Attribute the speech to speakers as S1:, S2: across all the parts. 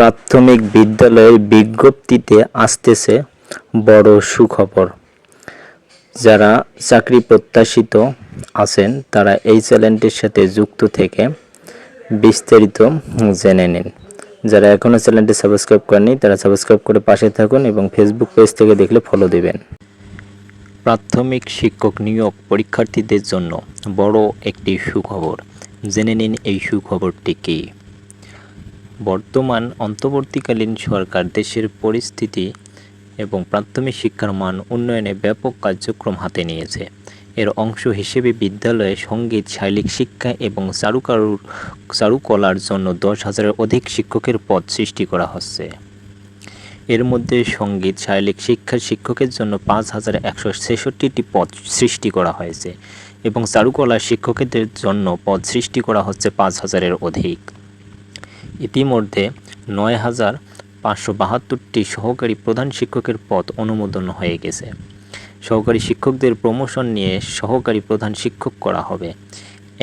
S1: প্রাথমিক বিদ্যালয়ের বিজ্ঞপ্তিতে আসতেছে বড় সুখবর। যারা চাকরি প্রত্যাশিত আছেন, তারা এই চ্যানেলটির সাথে যুক্ত থেকে বিস্তারিত জেনে নিন। যারা এখনও চ্যানেলটি সাবস্ক্রাইব করেনি তারা সাবস্ক্রাইব করে পাশে থাকুন এবং ফেসবুক পেজ থেকে দেখলে ফলো দিবেন। প্রাথমিক শিক্ষক নিয়োগ পরীক্ষার্থীদের জন্য বড় একটি সুখবর। জেনে নিন এই সুখবরটি কী? বর্তমান অন্তর্বর্তীকালীন সরকার দেশের পরিস্থিতি এবং প্রাথমিক শিক্ষার মান উন্নয়নে ব্যাপক কার্যক্রম হাতে নিয়েছে। এর অংশ হিসেবে বিদ্যালয়ে সংগীত, শারীরিক শিক্ষা এবং চারুকারুর চারুকলার জন্য দশ হাজারের অধিক শিক্ষকের পদ সৃষ্টি করা হচ্ছে। এর মধ্যে সংগীত, শারীরিক শিক্ষার শিক্ষকের জন্য পাঁচ হাজার একশো ছেষট্টিটি পদ সৃষ্টি করা হয়েছে এবং চারুকলার শিক্ষকদের জন্য পদ সৃষ্টি করা হচ্ছে পাঁচ হাজারের অধিক। ইতিমধ্যে নয় হাজার পাঁচশো বাহাত্তরটি সহকারী প্রধান শিক্ষকের পদ অনুমোদন হয়ে গেছে। সহকারী শিক্ষকদের প্রমোশন নিয়ে সহকারী প্রধান শিক্ষক করা হবে।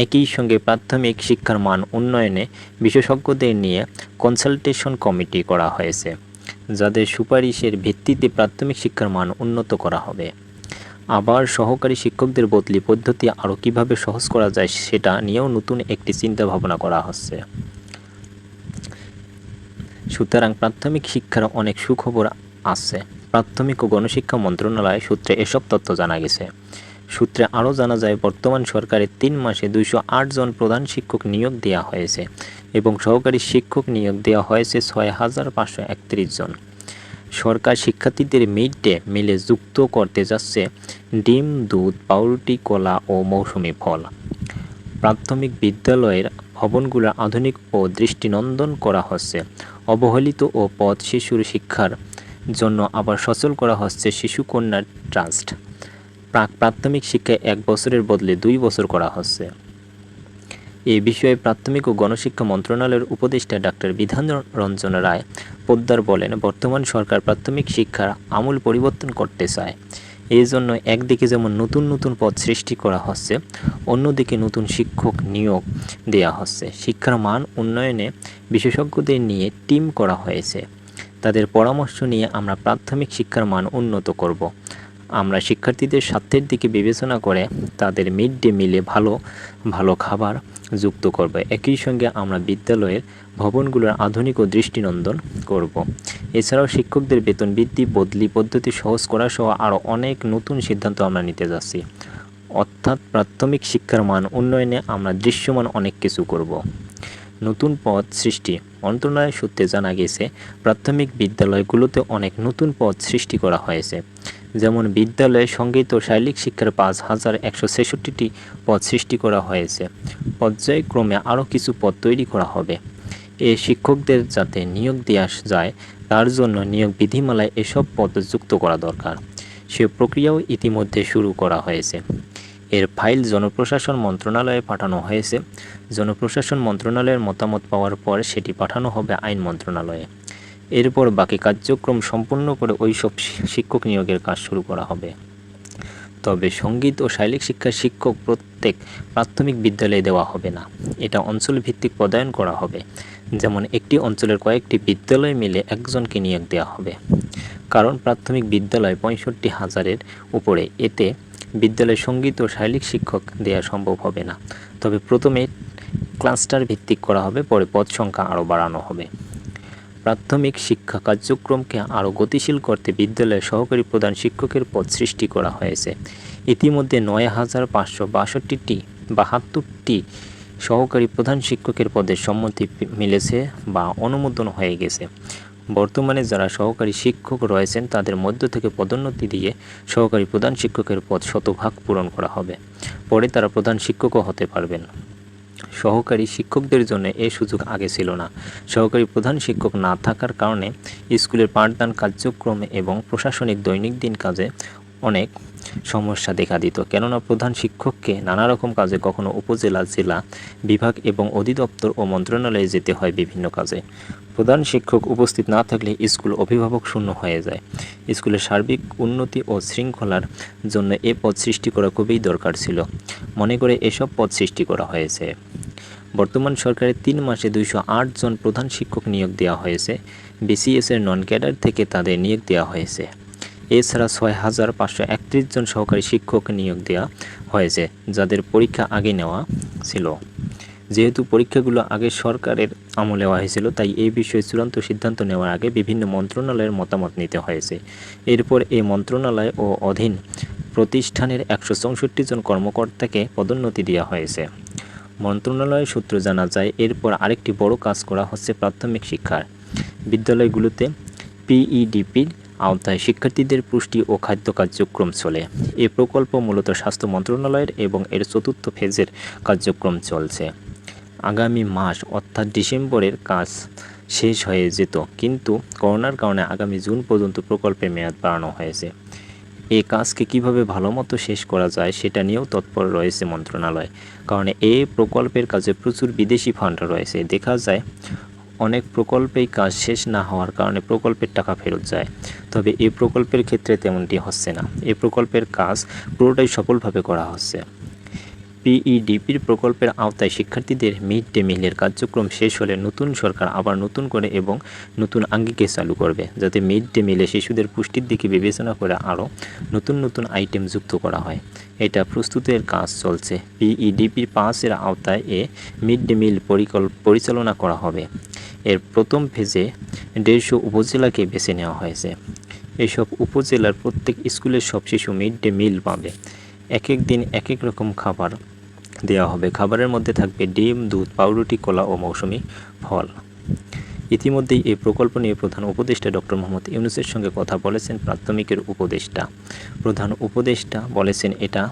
S1: একই সঙ্গে প্রাথমিক শিক্ষার মান উন্নয়নে বিশেষজ্ঞদের নিয়ে কনসালটেশন কমিটি করা হয়েছে, যাদের সুপারিশের ভিত্তিতে প্রাথমিক শিক্ষার মান উন্নত করা হবে। আবার সহকারী শিক্ষকদের বদলি পদ্ধতি আরও কীভাবে সহজ করা যায় সেটা নিয়েও নতুন একটি চিন্তা ভাবনা করা হচ্ছে। সুতরাং প্রাথমিক শিক্ষার অনেক সুখবর আছে। প্রাথমিক ও গণশিক্ষা মন্ত্রণালয় সূত্রে এসব তথ্য জানা গেছে। সূত্রে আরও জানা যায়, বর্তমান সরকারের তিন মাসে দুইশো জন প্রধান শিক্ষক নিয়োগ দেওয়া হয়েছে এবং সহকারী শিক্ষক নিয়োগ দেওয়া হয়েছে ছয় হাজার পাঁচশো একত্রিশ জন। সরকার শিক্ষার্থীদের মিড ডে মিলে যুক্ত করতে যাচ্ছে ডিম, দুধ, পাউরুটি, কলা ও মৌসুমি ফল। প্রাথমিক বিদ্যালয়ের ভবনগুলো আধুনিক ও দৃষ্টিনন্দন করা হচ্ছে। অবহেলিত ও পথ শিশুর শিক্ষার জন্য আবার সচল করা হচ্ছে শিশু কন্যা ট্রাস্ট। প্রাক প্রাথমিক শিক্ষায় এক বছরের বদলে দুই বছর করা হচ্ছে। এ বিষয়ে প্রাথমিক ও গণশিক্ষা মন্ত্রণালয়ের উপদেষ্টা ডাক্তার বিধান রঞ্জন রায় পোদ্দার বলেন, বর্তমান সরকার প্রাথমিক শিক্ষার আমূল পরিবর্তন করতে চায়। এই জন্য একদিকে যেমন নতুন নতুন পদ সৃষ্টি করা হচ্ছে, অন্যদিকে নতুন শিক্ষক নিয়োগ দেওয়া হচ্ছে শিক্ষার মান উন্নয়নে বিশেষজ্ঞদের নিয়ে টিম করা হয়েছে তাদের পরামর্শ নিয়ে আমরা প্রাথমিক শিক্ষার মান উন্নত করব। আমরা শিক্ষার্থীদের স্বার্থের দিকে বিবেচনা করে তাদের মিড ডে মিলে ভালো ভালো খাবার যুক্ত করব একই সঙ্গে আমরা বিদ্যালয়ের ভবনগুলোর আধুনিক ও দৃষ্টিনন্দন করব। এছাড়াও শিক্ষকদের বেতন বৃদ্ধি, বদলি পদ্ধতি সহজ করা সহ আরও অনেক নতুন সিদ্ধান্ত আমরা নিতে যাচ্ছি অর্থাৎ প্রাথমিক শিক্ষার মান উন্নয়নে আমরা দৃশ্যমান অনেক কিছু করব। নতুন পদ সৃষ্টি মন্ত্রণালয় সূত্রে জানা গেছে, প্রাথমিক বিদ্যালয়গুলোতে অনেক নতুন পদ সৃষ্টি করা হয়েছে যেমন বিদ্যালয়ে সংগীত ও শারীরিক শিক্ষার পাঁচ হাজার একশো ছেষট্টিটি পদ সৃষ্টি করা হয়েছে। পর্যায়ক্রমে আরও কিছু পদ তৈরি করা হবে। এ শিক্ষকদের যাতে নিয়োগ দেওয়া যায়, তার জন্য নিয়োগ বিধিমালায় এসব পদ যুক্ত করা দরকার। সে প্রক্রিয়াও ইতিমধ্যে শুরু করা হয়েছে। এর ফাইল জনপ্রশাসন মন্ত্রণালয়ে পাঠানো হয়েছে। জনপ্রশাসন মন্ত্রণালয়ের মতামত পাওয়ার পর সেটি পাঠানো হবে আইন মন্ত্রণালয়ে। এরপর বাকি কার্যক্রম সম্পূর্ণ করে ওই সব শিক্ষক নিয়োগের কাজ শুরু করা হবে। তবে সংগীত ও শারীরিক শিক্ষার শিক্ষক প্রত্যেক প্রাথমিক বিদ্যালয়ে দেওয়া হবে না। এটা অঞ্চল ভিত্তিক পদায়ন করা হবে। যেমন একটি অঞ্চলের কয়েকটি বিদ্যালয় মিলে একজনকে নিয়োগ দেওয়া হবে। কারণ প্রাথমিক বিদ্যালয় পঁয়ষট্টি হাজারের উপরে। এতে বিদ্যালয়ে সংগীত ও শারীরিক শিক্ষক দেওয়া সম্ভব হবে না। তবে প্রথমে ক্লাস্টার ভিত্তিক করা হবে, পরে পদ সংখ্যা আরও বাড়ানো হবে। প্রাথমিক শিক্ষা কার্যক্রমকে আরও গতিশীল করতে বিদ্যালয়ে সহকারী প্রধান শিক্ষকের পদ সৃষ্টি করা হয়েছে। ইতিমধ্যে নয় হাজার পাঁচশো বাষট্টিটি, বাহাত্তরটি সহকারী প্রধান শিক্ষকের পদের সম্মতি মিলেছে বা অনুমোদন হয়ে গেছে। বর্তমানে যারা সহকারী শিক্ষক রয়েছেন, তাদের মধ্য থেকে পদোন্নতি দিয়ে সহকারী প্রধান শিক্ষকের পদ শতভাগ পূরণ করা হবে। পরে তারা প্রধান শিক্ষকও হতে পারবেন। সহকারী শিক্ষকদের জন্য এ সুযোগ আগে ছিল না। সহকারী প্রধান শিক্ষক না থাকার কারণে স্কুলের পাঠদান কার্যক্রমে এবং প্রশাসনিক দৈনিক দিন কাজে অনেক সমস্যা দেখা দিত। কেননা প্রধান শিক্ষককে নানা রকম কাজে, কখনো উপজেলা, জেলা বিভাগ এবং অধিদপ্তর ও মন্ত্রণালয়ে যেতে হয় বিভিন্ন কাজে। প্রধান শিক্ষক উপস্থিত না থাকলে স্কুল অভিভাবক শূন্য হয়ে যায়। স্কুলের সার্বিক উন্নতি ও শৃঙ্খলার জন্য এ পদ সৃষ্টি করা খুবই দরকার ছিল। মনে করে এসব পদ সৃষ্টি করা হয়েছে। বর্তমান সরকারের তিন মাসে দুইশো আট জন প্রধান শিক্ষক নিয়োগ দেওয়া হয়েছে। বিসিএস এর নন ক্যাডার থেকে তাদের নিয়োগ দেওয়া হয়েছে। এছাড়া ছয় হাজার পাঁচশো একত্রিশ জন সহকারী শিক্ষক নিয়োগ দেওয়া হয়েছে, যাদের পরীক্ষা আগে নেওয়া ছিল। যেহেতু পরীক্ষাগুলো আগে সরকারের আমলে হয়েছিল, তাই এই বিষয়ে চূড়ান্ত সিদ্ধান্ত নেওয়ার আগে বিভিন্ন মন্ত্রণালয়ের মতামত নিতে হয়েছে। এরপর এই মন্ত্রণালয় ও অধীন প্রতিষ্ঠানের একশো চৌষট্টি জন কর্মকর্তাকে পদোন্নতি দেওয়া হয়েছে। মন্ত্রণালয়ের সূত্র জানা যায়, এরপর আরেকটি বড় কাজ করা হচ্ছে প্রাথমিক শিক্ষার। বিদ্যালয়গুলোতে পিইডিপির আওতায় শিক্ষার্থীদের পুষ্টি ও খাদ্য কার্যক্রম চলে। এ প্রকল্প মূলত স্বাস্থ্য মন্ত্রণালয়ের এবং এর চতুর্থ ফেজের কার্যক্রম চলছে। আগামী মাস অর্থাৎ ডিসেম্বরের কাজ শেষ হয়ে যেত, কিন্তু করোনার কারণে আগামী জুন পর্যন্ত প্রকল্পের মেয়াদ বাড়ানো হয়েছে। এই কাজকে কীভাবে ভালোমতো শেষ করা যায় সেটা নিয়েও তৎপর রয়েছে মন্ত্রণালয়, কারণ এই প্রকল্পের কাজে প্রচুর বিদেশি ফান্ড রয়েছে। দেখা যায় অনেক প্রকল্পেই কাজ শেষ না হওয়ার কারণে প্রকল্পের টাকা ফেরত যায়। তবে এই প্রকল্পের ক্ষেত্রে তেমনটি হচ্ছে না। এই প্রকল্পের কাজ পুরোটাই সফলভাবে করা হচ্ছে। পিইডিপির প্রকল্পের আওতায় শিক্ষার্থীদের মিড ডে মিলের কার্যক্রম শেষ হলে নতুন সরকার আবার নতুন করে এবং নতুন আঙ্গিকে চালু করবে, যাতে মিড ডে মিলে শিশুদের পুষ্টির দিকে বিবেচনা করে আরও নতুন নতুন আইটেম যুক্ত করা হয়। এটা প্রস্তুতের কাজ চলছে। পিইডিপির পাঁচের আওতায় এ মিড ডে মিল পরিকল্প পরিচালনা করা হবে। প্রথম ফেজে দেড়শো উপজেলাকে বেছে নেওয়া হয়েছে। এসব উপজেলার প্রত্যেক স্কুলের সব শিশু মিড ডে মিল পাবে। এক এক দিন এক এক রকম খাবার দেওয়া হবে। খাবারের মধ্যে থাকবে ডিম, দুধ, পাউরুটি, কলা ও মৌসুমি ফল। ইতিমধ্যেই এই প্রকল্প নিয়ে প্রধান উপদেষ্টা ডক্টর মোহাম্মদ ইউনুসের সঙ্গে কথা বলেছেন প্রাথমিকের উপদেষ্টা। প্রধান উপদেষ্টা বলেছেন, এটা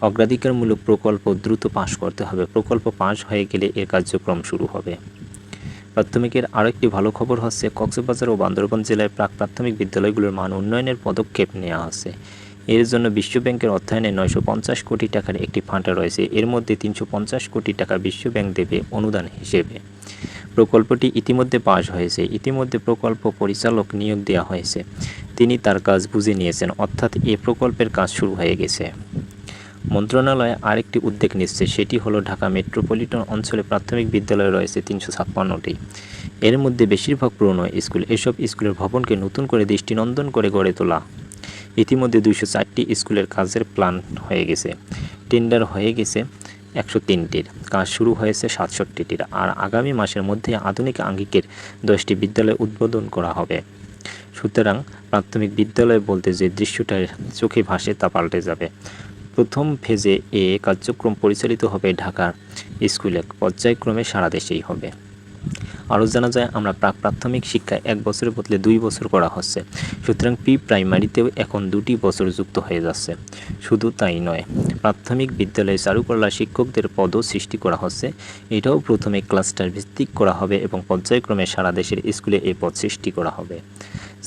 S1: অগ্রাধিকারমূলক প্রকল্প দ্রুত পাশ করতে হবে। প্রকল্প পাশ হয়ে গেলে এর কার্যক্রম শুরু হবে। প্রাথমিকের আরেকটি ভালো খবর হচ্ছে, কক্সবাজার ও বান্দরবান জেলায় প্রাক প্রাথমিক বিদ্যালয়গুলোর মান উন্নয়নের পদক্ষেপ নেওয়া আছে। এর জন্য বিশ্ব বিশ্বব্যাংকের অর্থায়নে নয়শো পঞ্চাশ কোটি টাকার একটি ফান্ড রয়েছে। এর মধ্যে তিনশো পঞ্চাশ কোটি টাকা বিশ্বব্যাংক দেবে অনুদান হিসেবে। প্রকল্পটি ইতিমধ্যে পাশ হয়েছে। ইতিমধ্যে প্রকল্প পরিচালক নিয়োগ দেওয়া হয়েছে। তিনি তার কাজ বুঝে নিয়েছেন, অর্থাৎ এ প্রকল্পের কাজ শুরু হয়ে গেছে। মন্ত্রণালয় আরেকটি উদ্যোগ নিচ্ছে, সেটি হলো ঢাকা মেট্রোপলিটন অঞ্চলে প্রাথমিক বিদ্যালয় রয়েছে তিনশো ছাপ্পান্নটি। এর মধ্যে বেশিরভাগ পুরনো স্কুল, এসব স্কুলের ভবনকে নতুন করে দৃষ্টিনন্দন করে গড়ে তোলা। ইতিমধ্যে দুইশো চারটি স্কুলের কাজের প্ল্যান হয়ে গেছে। টেন্ডার হয়ে গেছে একশো তিনটির। কাজ শুরু হয়েছে সাতষট্টিটির। আর আগামী মাসের মধ্যে আধুনিক আঙ্গিকের দশটি বিদ্যালয় উদ্বোধন করা হবে। সুতরাং প্রাথমিক বিদ্যালয় বলতে যে দৃশ্যটা চোখে ভাসে তা পাল্টে যাবে। প্রথম ফেজে এ কার্যক্রম পরিচালিত হবে ঢাকার স্কুলে। পর্যায়ক্রমে সারা দেশেই হবে। আরও জানা যায়, আমরা প্রাক প্রাথমিক শিক্ষায় এক বছরের বদলে দুই বছর করা হচ্ছে। সুতরাং প্রি প্রাইমারিতেও এখন দুটি বছর যুক্ত হয়ে যাচ্ছে। শুধু তাই নয়, প্রাথমিক বিদ্যালয়ে চারুকলা শিক্ষকদের পদও সৃষ্টি করা হচ্ছে। এটাও প্রথমে ক্লাস্টার ভিত্তিক করা হবে এবং পর্যায়ক্রমে সারা দেশের স্কুলে এই পদ সৃষ্টি করা হবে।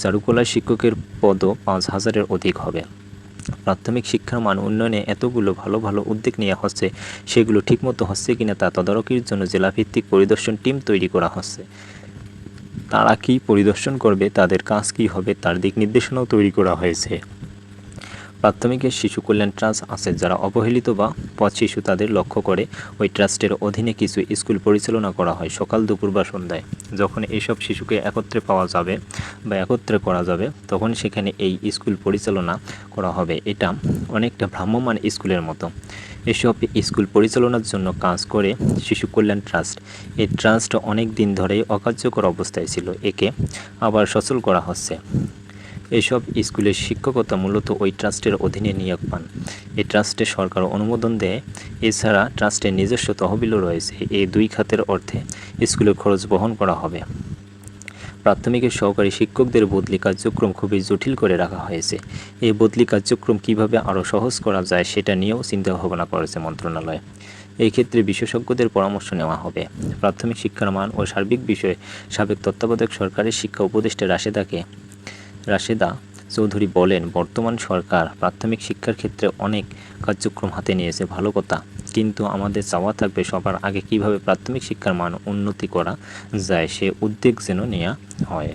S1: চারুকলা শিক্ষকের পদও পাঁচ হাজারের অধিক হবে। প্রাথমিক শিক্ষার মান উন্নয়নে এতগুলো ভালো ভালো উদ্যোগ নেওয়া হচ্ছে, সেগুলো ঠিকমতো হচ্ছে কিনা তা তদারকির জন্য জেলাভিত্তিক পরিদর্শন টিম তৈরি করা হচ্ছে। তারা কি পরিদর্শন করবে, তাদের কাজ কি হবে, তার দিক নির্দেশনাও তৈরি করা হয়েছে। প্রাথমিকের শিশু কল্যাণ ট্রাস্ট আছে, যারা অবহেলিত বা পথ শিশু তাদের লক্ষ্য করে। ওই ট্রাস্টের অধীনে কিছু স্কুল পরিচালনা করা হয় সকাল দুপুর বা সন্ধ্যায়। যখন এইসব শিশুকে একত্রে পাওয়া যাবে বা একত্রে করা যাবে, তখন সেখানে এই স্কুল পরিচালনা করা হবে। এটা অনেকটা ভ্রাম্যমাণ স্কুলের মতো। এসব স্কুল পরিচালনার জন্য কাজ করে শিশু কল্যাণ ট্রাস্ট। এই ট্রাস্ট অনেক দিন ধরেই অকার্যকর অবস্থায় ছিল। একে আবার সচল করা হচ্ছে। এসব স্কুলের শিক্ষকতা মূলত ওই ট্রাস্টের অধীনে নিয়োগ পান। এই ট্রাস্টে সরকার অনুমোদন দেয়। এছাড়া ট্রাস্টের নিজস্ব তহবিলও রয়েছে। এই দুই খাতের অর্থে স্কুলের খরচ বহন করা হবে। প্রাথমিকের সহকারী শিক্ষকদের বদলি কার্যক্রম খুবই জটিল করে রাখা হয়েছে। এই বদলি কার্যক্রম কীভাবে আরও সহজ করা যায় সেটা নিয়েও চিন্তা ভাবনা করেছে মন্ত্রণালয়। এই ক্ষেত্রে বিশেষজ্ঞদের পরামর্শ নেওয়া হবে। প্রাথমিক শিক্ষার মান ও সার্বিক বিষয়ে সাবেক তত্ত্বাবধায়ক সরকারের শিক্ষা উপদেষ্টা রাশেদাকে রাশেদা চৌধুরী বলেন, বর্তমান সরকার প্রাথমিক শিক্ষার ক্ষেত্রে অনেক কার্যক্রম হাতে নিয়েছে, ভালো কথা। কিন্তু আমাদের চাওয়া থাকবে সবার আগে কীভাবে প্রাথমিক শিক্ষার মান উন্নতি করা যায়, সে উদ্যোগ যেন নেওয়া হয়।